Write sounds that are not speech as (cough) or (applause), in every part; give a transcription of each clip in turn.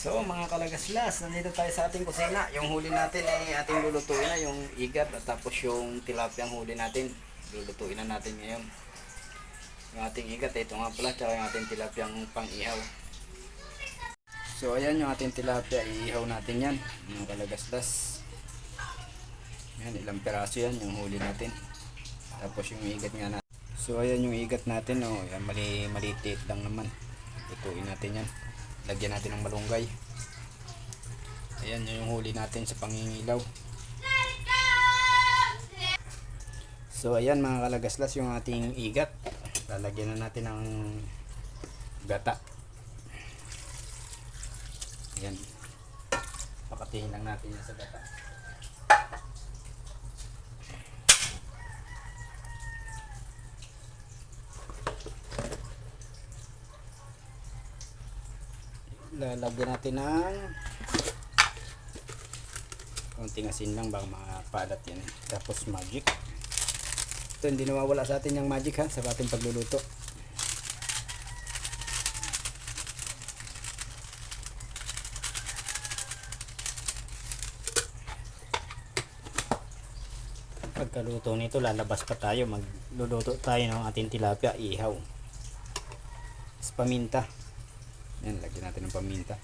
So mga kalagaslas, nandito tayo sa ating kusina. Yung huli natin ay ating lulutuin na, yung igat at tapos yung tilapia ang huli natin. Lulutuin na natin ngayon. Yung ating igat, ito nga pala, tsaka yung ating tilapia ang pang-ihaw. So ayan yung ating tilapia, iihaw natin yan. Mga kalagaslas. Yan, ilang peraso yan yung huli natin. Tapos yung igat nga natin. So ayan yung igat natin, oh, yan, mali, maliit lang naman. Lutuin natin yan. Lagyan natin ng malunggay. Ayan yun yung huli natin sa pangingilaw. So ayan mga kalagaslas yung ating igat. Lalagyan na natin ng gata. Ayan. Pakatihin lang natin sa gata. Lalagyan natin ng konting asin lang baka mapalat yan. Tapos magic. Ito hindi nawawala sa atin yung magic ha sa ating pagluluto. Pagkaluto nito lalabas pa tayo. Magluluto tayo ng ating tilapia ihaw. Paminta yan, lagyan natin ng paminta.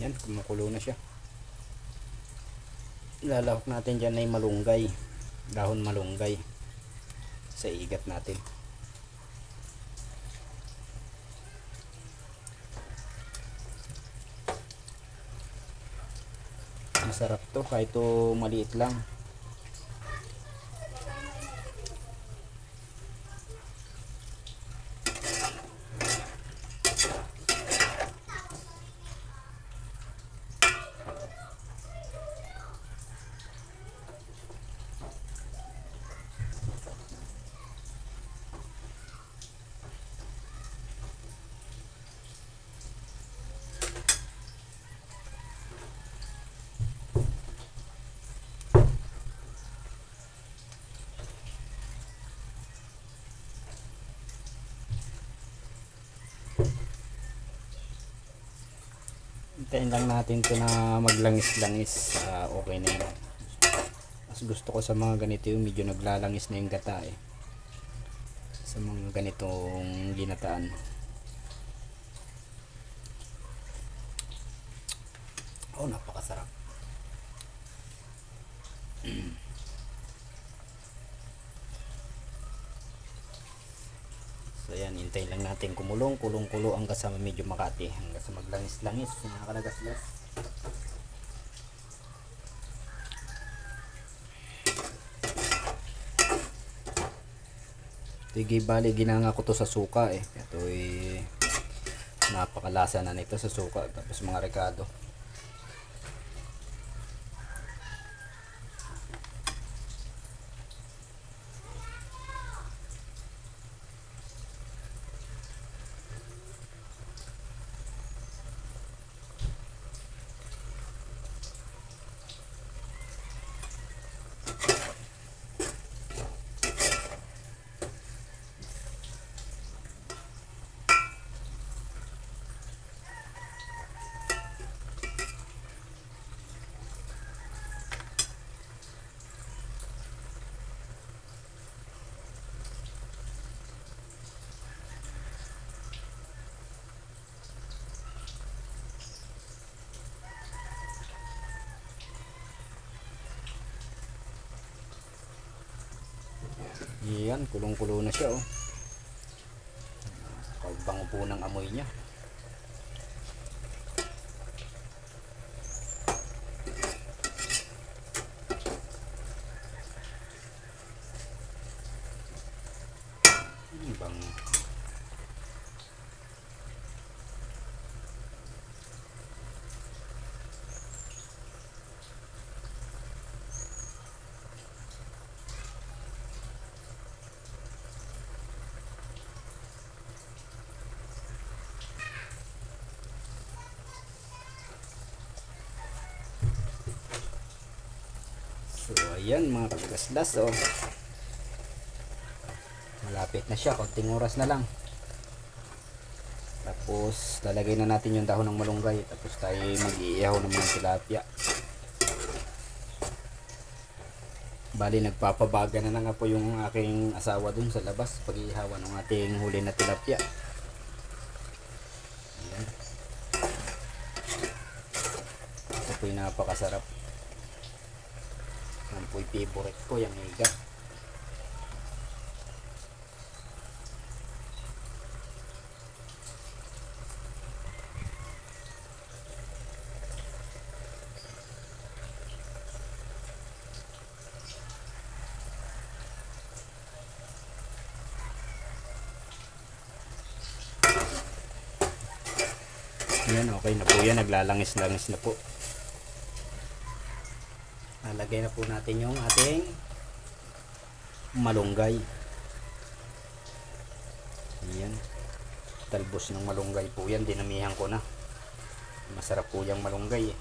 Yan, kumukulo na siya. Lalahok natin dyan ay malunggay. Dahon malunggay. Sa igat natin. Masarap to kahit to maliit lang. Hintayin lang natin to na maglangis-langis. Ah, okay na yun. Mas gusto ko sa mga ganito yung medyo naglalangis na yung gata eh. Sa mga ganitong ginataan. Oh, napakasarap. So (clears throat) yan, hintayin lang natin kumulong, kulong-kulo hanggang sa medyo makati, hanggang sa maglangis-langis, mga kalagaslas. Tige bali ginanga ko to sa suka eh. Ito eh napakalasa na nito sa suka tapos mga rekado. Yan, kulong-kulo na siya oh. Pagbango po ng amoy niya. Hmm, bango. So, ayan mga kagaslas, oh. malapit na siya konting oras na lang. Tapos lalagay na natin yung dahon ng malunggay. Tapos tayo mag-iihaw ng mga tilapia. Bali nagpapabaga na, na nga po yung aking asawa dun sa labas. Pag-iihawan ng ating huli na tilapia. Ayan. ito po yung napakasarap po yung favorite ko yung higa Yan, okay na po yan. Naglalangis-langis na po. Lalagay na po natin yung ating malunggay. Yan. Talbos ng malunggay po yan. Dinamihan ko na. Masarap po yung malunggay eh.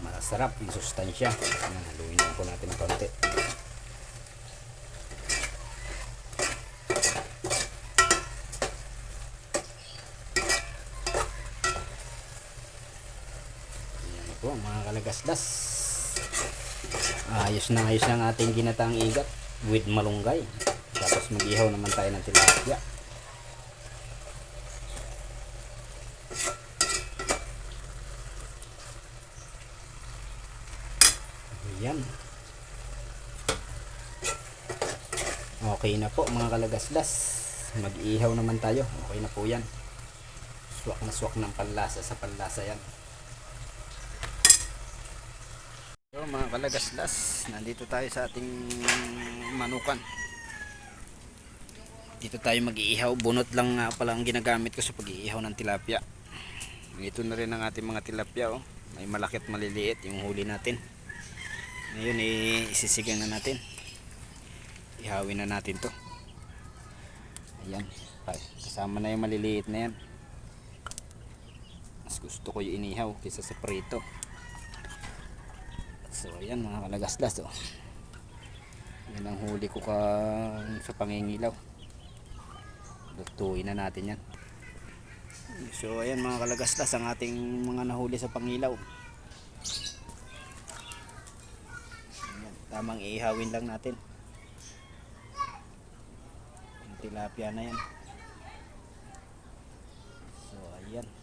Masarap. Masustansya. Yan, haluin lang po natin ng konti. Yan po mga kalagasdas. Ayos na ayos na ang ating ginatang igat with malunggay. Tapos mag-ihaw naman tayo ng tilapia. Ayan. Okay na po mga kalagasdas. Mag-ihaw naman tayo. Okay na po yan. Swak na swak ng panlasa sa panlasa yan. Kalagasdas, nandito tayo sa ating manukan. Dito tayo mag-iihaw. Bunot lang pala ang ginagamit ko sa pag-iihaw ng tilapia. Ito na rin ang ating mga tilapia. Oh. May malaki at maliliit yung huli natin. Ngayon isisigang na natin. Ihawin na natin to. Ayan. Kasama na yung maliliit na yan. Mas gusto ko yung inihaw kaysa sa prito. So ayan mga kalagaslas oh. Yan ang huli ko ka sa pangingilaw. Lutuin na natin yan. So ayan mga kalagaslas ang ating mga nahuli sa pangilaw. Ayan, tamang ihawin lang natin. Yung tilapia na yan. So ayan.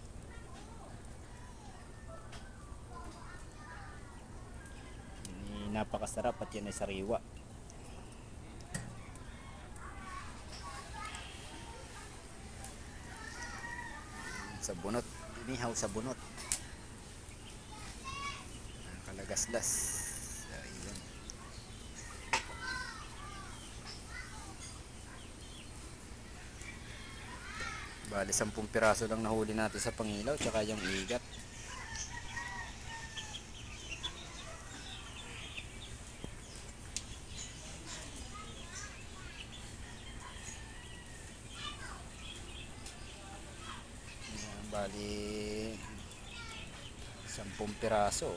Napakasarap at yan ay sariwa. Sa bunot. Inihaw sa bunot. Ang Kalagaslas. Ayan. Bali, 10 piraso lang nahuli natin sa pangilaw tsaka yung igat. Ayan, bali 10 piraso.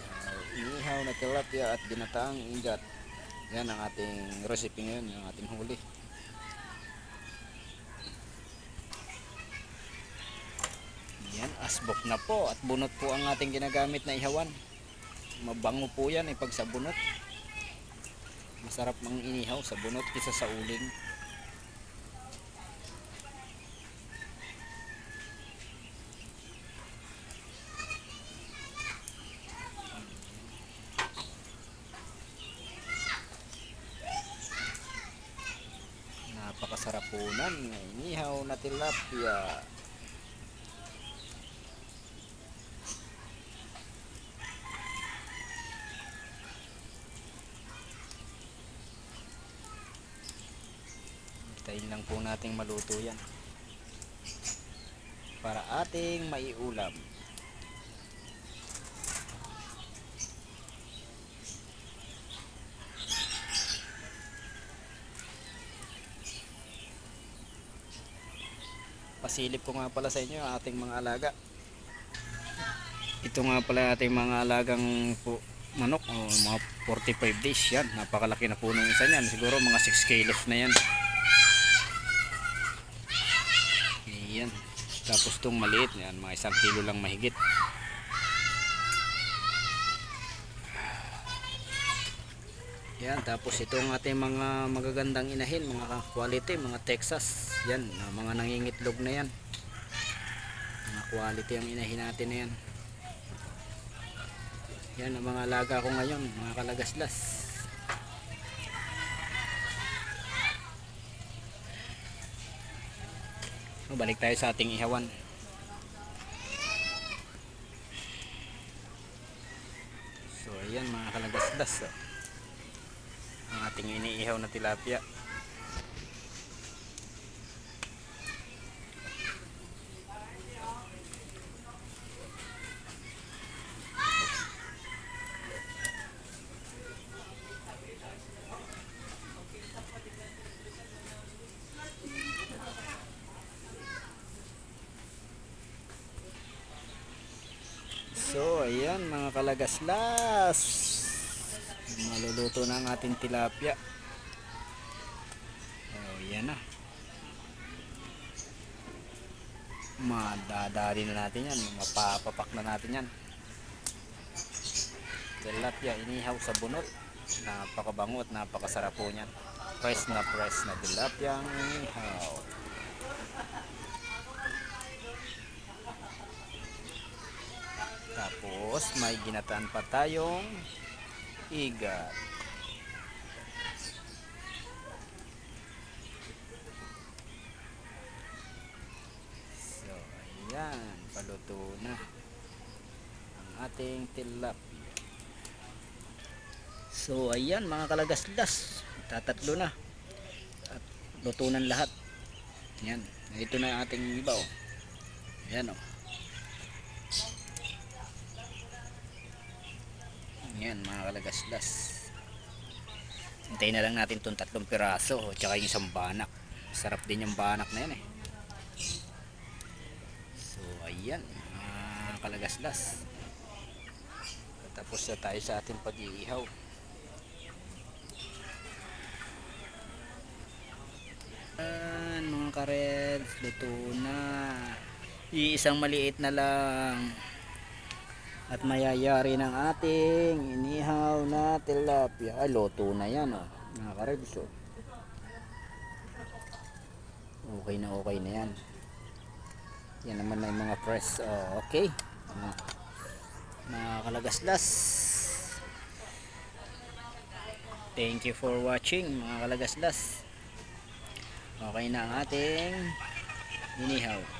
Ayan, inihaw na tilapia at ginataang igat. Yan ang ating recipe ngayon, yung ating huli. Yan, asbok na po at bunot po ang ating ginagamit na ihawan. Mabango po yan eh pag sa bunot. Masarap mang inihaw sa bunot kisa sa uling. Napakasarap po nan. Inihaw na tilapia. Hintayin lang po nating maluto yan. Para ating maiulam. Pasilip ko nga pala sa inyo ang ating mga alaga. Ito nga pala ating mga alagang po, manok o mga 45 days yan. Napakalaki na po nung isa niyan. Siguro mga 6 kilos na yan. Ayan. Tapos tong maliit yan, mga isang kilo lang mahigit. Yan, tapos itong ating mga magagandang inahin, mga quality, mga Texas. Yan, mga nangingitlog na yan. Mga quality ang inahin natin na yan. Yan ang mga alaga ko ngayon, mga kalagaslas. O, balik tayo sa ating ihawan. So, ayan mga kalagaslas. Oh. Ang ating iniihaw na tilapia. So, ayan mga kalagaslas. Maluluto na ang ating tilapia. Oh, yan na. Madadali na natin yan. Mapapapak na natin yan. Tilapia, inihaw sa bunot. Napakabango at napakasarap po niyan. Press na press na tilapia inihaw. Tapos may ginataan pa tayong igat. So, ayan, paluto na ang ating tilapia. So, ayan mga kalagaslas, tatatlo na. At luto lahat. Yan, ito na ang ating ibaw. Ayan o. Oh. Yan mga kalagaslas. Hintayin na lang natin itong tatlong piraso o tsaka yung isang banak. Sarap din yung banak na yan eh. So ayan mga kalagaslas. Tapos na tayo sa ating pag-iihaw. Ayan mga karel, luto na. Iisang maliit na lang at mayayari ng ating inihaw na tilapia. Ay loto na yan oh. Mga karebs oh. okay na okay na yan. Yan naman na yung mga press oh, okay. Mga, mga kalagaslas. Thank you for watching mga kalagaslas. Okay na ang ating inihaw